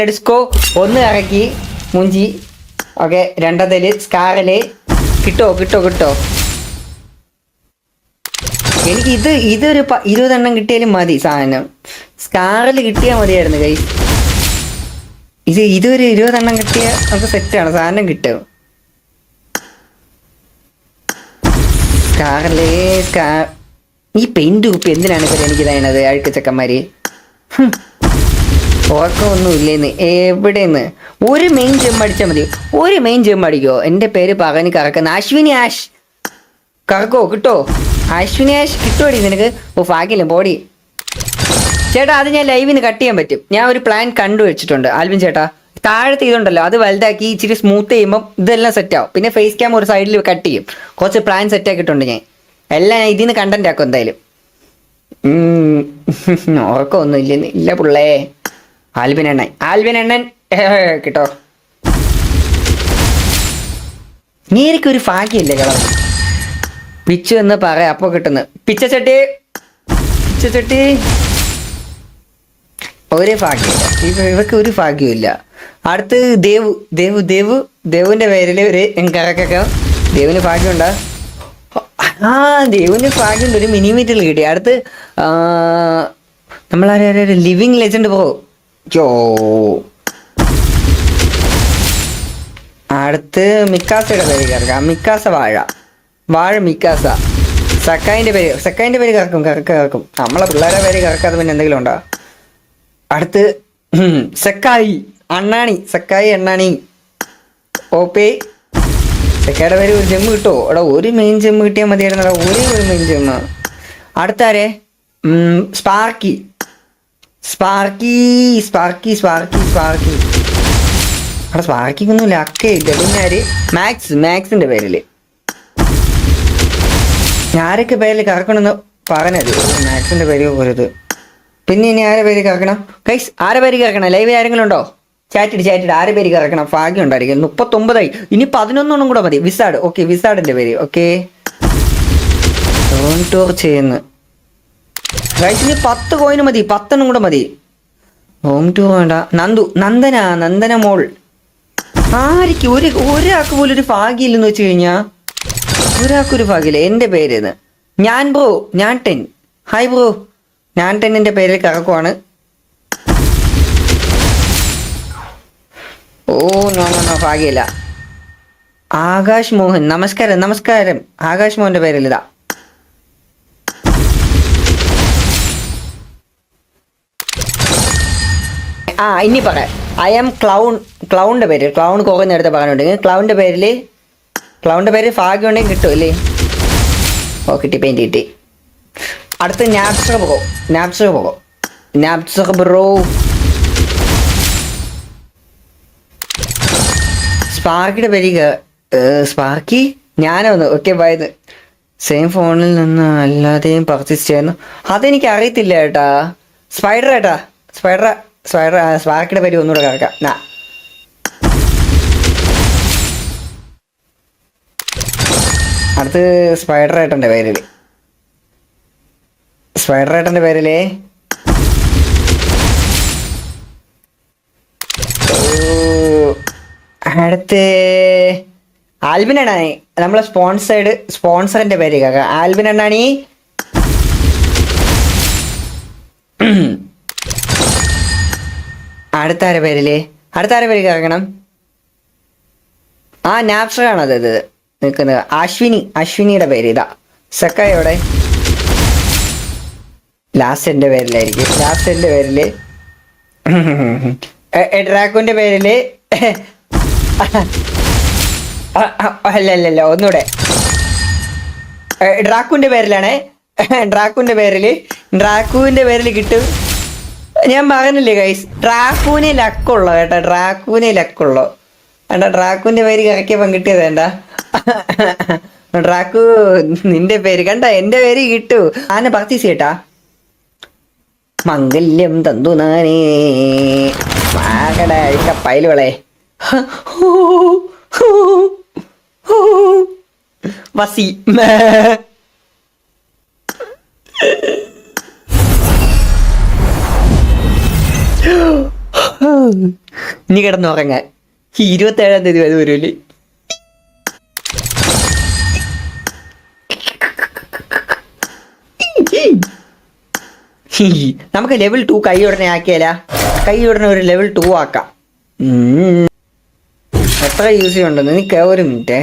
ലെഡ്സ്കോ ഒന്ന് ഇറക്കി മുഞ്ചി. ഓക്കെ രണ്ടതിൽ സ്കാറിൽ കിട്ടോ കിട്ടോ കിട്ടോ. എനിക്ക് ഇത് ഇതൊരു ഇരുപതെണ്ണം കിട്ടിയാലും മതി സാധനം. സ്കാറിൽ കിട്ടിയാൽ മതിയായിരുന്നു കൈ. ഇത് ഇതൊരു ഇരുപതെണ്ണം കിട്ടിയ നമുക്ക് സെറ്റാണ് സാധനം കിട്ടും. സ്കാറിലേ സ്കാർ ഈ പെയിന്റ് കുപ്പി എന്തിനാണ് എനിക്ക് തന്നത് അഴുക്ക് ചെക്കന്മാര്. ഉറക്കമൊന്നുമില്ലേന്ന് എവിടെന്ന് ഒരു മെയിൻ ജെം അടിച്ചാൽ മതി ഒരു മെയിൻ ജെം അടിക്കോ എന്റെ പേര് പകന് കറക്കുന്ന അശ്വിനി ആഷ് കറക്കോ കിട്ടോ അശ്വിനി ആഷ് കിട്ടുമോടി നിനക്ക് ഓ ഫാക്കില്ല ബോഡി ചേട്ടാ അത് ഞാൻ ലൈവിന് കട്ട് ചെയ്യാൻ പറ്റും ഞാൻ ഒരു പ്ലാൻ കണ്ടു വെച്ചിട്ടുണ്ട് ആൽവിൻ ചേട്ടാ താഴത്തെ ഇതുണ്ടല്ലോ അത് വലുതാക്കി ഇച്ചിരി സ്മൂത്ത് ചെയ്യുമ്പോൾ ഇതെല്ലാം സെറ്റ് ആവും പിന്നെ ഫേസ് ക്യാം ഒരു സൈഡിൽ കട്ട് ചെയ്യും കുറച്ച് പ്ലാൻ സെറ്റ് ആക്കിയിട്ടുണ്ട് ഞാൻ എല്ലാം ഞാൻ ഇതിന് കണ്ടന്റ് ആക്കും എന്തായാലും. ഉറക്കമൊന്നും ഇല്ലെന്ന് ഇല്ല പുള്ളേ ആൽബിൻ എണ്ണൻ ആൽബിൻ എണ്ണൻ കിട്ടോ. നീരിക്ക് ഒരു ഭാഗ്യമില്ലേ കളർ? പിച്ചു എന്ന് പറയാം അപ്പൊ കിട്ടുന്നു. പിച്ചച്ചട്ടി. പിച്ചച്ചട്ടി. ഒരു ഭാഗ്യമില്ല. ഇവ ഇവക്ക് ഒരു ഭാഗ്യമില്ല അടുത്ത് ദേവു ദേവു ദേവു ദേവുവിന്റെ പേരിൽ ഒരു കറക്കൊക്കെ. ദേവിന് ഭാഗ്യമുണ്ടോ? ആ ദേവിന് ഭാഗ്യമുണ്ട് ഒരു മിനിമീറ്റിൽ കിട്ടി. അടുത്ത് നമ്മളാരും ലിവിങ് ലെജൻഡ് പോ യോ അടുത്ത് മിക്കാസയുടെ പേര് കറക്കാം മിക്കാസ വാഴ. വാഴ മിക്കാസ. സക്കായിന്റെ പേര് സക്കായിന്റെ പേര് കറക്ക കറക്കും നമ്മളെ പിള്ളേരെ പേര് കറക്കാതെ പിന്നെ എന്തെങ്കിലും ഉണ്ടോ? അടുത്ത് സക്കായി അണ്ണാണി സക്കായി അണ്ണാണി. ഓപ്പേ. സക്കായുടെ പേര് ഒരു ജെമ്മ് കിട്ടുമോ എടാ ഒരു മെയിൻ ജെമ്മ് കിട്ടിയാൽ മതിയായിരുന്നു ഒരേ ഒരു മെയിൻ ജെമ്മ് അടുത്താരെ Sparky. Sparky Sparky Sparky Sparky അവിടെ സ്പാർക്കിക്കൊന്നും ലക്കയില്ല പിന്നെ ആര്? മാക്സ് മാക്സിന്റെ പേരിൽ. ആരൊക്കെ പേരിൽ കറക്കണമെന്ന് പറഞ്ഞത്? മാക്സിന്റെ പേര് പോരുത് പിന്നെ ഇനി ആരെ പേര് കറക്കണം? കൈസ് ആരെ പേര് കറക്കണം? ലൈവ് ആരെങ്കിലും ഉണ്ടോ? ചാറ്റിട്ട് ചാറ്റിട്ട് ആരെ പേര് കറക്കണം? ഭാഗ്യം ഉണ്ടായിരിക്കും. മുപ്പത്തൊമ്പതായി. ഇനി പതിനൊന്നെണ്ണം കൂടെ മതി. വിസാഡ് ഓക്കെ വിസാഡിന്റെ പേര് ഓക്കെ ചെയ്യുന്നു ഗൈസ് പത്ത് കോയിന് മതി പത്തെണ്ണം കൂടെ മതി. ഹോം ടു വേണ്ട. നന്ദു നന്ദന നന്ദന മോൾ. ആർക്ക് ഒരു ഒരാൾക്ക് പോലും ഒരു ഭാഗ്യമില്ലെന്ന് വെച്ച് കഴിഞ്ഞാ? ഒരാൾക്കൊരു ഭാഗ്യമില്ല. എന്റെ പേര് ഇത് ഞാൻ ബ്രോ ഞാൻ ടെൻ. ഹായ് ബ്രോ ഞാൻ ടെൻ എന്റെ പേരിൽ കറക്കുവാണ്. ഓ നോ നോ നോ ഭാഗ്യമില്ല. ആകാശ് മോഹൻ നമസ്കാരം നമസ്കാരം. ആകാശ് മോഹന്റെ പേരിൽ ആ ഇനി പറയാം ഐ ആം ക്ലൗൺ ക്ലൗണിന്റെ പേര്. ക്ലൗൺ കുറേ നേരത്തെ പറഞ്ഞിട്ടുണ്ടെങ്കിൽ ക്ലൗണിന്റെ പേരിൽ ക്ലൗണിന്റെ പേര് ഭാഗ്യം ഉണ്ടെങ്കിൽ കിട്ടും അല്ലേ? ഓ കിട്ടി പെയിന്റ് കിട്ടി. അടുത്ത് നാപ്സർ പോകോ. നാപ്സർ പോകോ. നാപ്സർ ബ്രോ സ്പാർക്കിയുടെ പേര് സ്പാർക്കി ഞാനൊന്ന് ഓക്കെ പോയത് സെയിം ഫോണിൽ നിന്ന് അല്ലാതെയും പർച്ചേസ് ചെയ്യുന്നു. അതെനിക്ക് അറിയത്തില്ല ഏട്ടാ. സ്പൈഡർ ഏട്ടാ. സ്പൈഡർ ആ, സ്പാർക്കിയുടെ പേര് ഒന്നുകൂടെ കേൾക്കാം. നാ. അടുത്ത് സ്പൈഡർ ഏട്ടന്റെ പേരിൽ സ്പൈഡർ ഏട്ടന്റെ പേരിലേ. ഓ, അടുത്ത് ആൽബിൻ അണ്ണാണി. നമ്മളെ സ്പോൺസേഡ് സ്പോൺസറിന്റെ പേര് കേൾക്കാം. ആൽബിൻ അണ്ണാണി. അടുത്ത ആരെ പേരിൽ? അടുത്ത പേര് കേൾക്കണം ആ നാപ്സാണ് അത് ഇത്. നിൽക്കുന്നത്. അശ്വിനി അശ്വിനിയുടെ പേര് ഇതാ. സക്കായോടെ. ലാസ്റ്റ് പേരിലായിരിക്കും. ലാസ്റ്റ് പേരിൽ. ഡ്രാക്കുവിന്റെ പേരിൽ. അല്ല ഒന്നുകൂടെ ഏ, ഡ്രാക്കുവിന്റെ പേരിലാണ്. ഡ്രാക്കുവിന്റെ പേരിൽ. ഡ്രാക്കുവിന്റെ പേരിൽ കിട്ടും. ഞാൻ പറഞ്ഞില്ലേ ഗൈസ് ഡ്രാക്കൂനെ ലക്കുള്ളോ കേട്ടോ ഡ്രാക്കൂനെ ലക്കുള്ളോ. വേണ്ട ഡ്രാക്കൂന്റെ പേര് കറക്കിയപ്പം കിട്ടിയത് വേണ്ട. ഡ്രാക്കു നിന്റെ പേര് കണ്ട എന്റെ പേര് കിട്ടു. ആന പർച്ചേസ് ചെയ്യട്ടാ. മംഗല്യം തന്തു നാനേ. മാകട പൈലുകളെ. വസി. ഇനി കിടന്നുറങ്ങാൻ. ഇരുപത്തേഴാം തീയതി വരെ വരുമല്ലേ. നമുക്ക് ലെവൽ ടു കൈ ഉടനെ ആക്കിയാല. കൈ ഉടനെ ഒരു ലെവൽ ടു ആക്കാം. എത്ര യൂസ് ചെയ്യണ്ടെന്ന് നീ ഒരു മിനിറ്റേ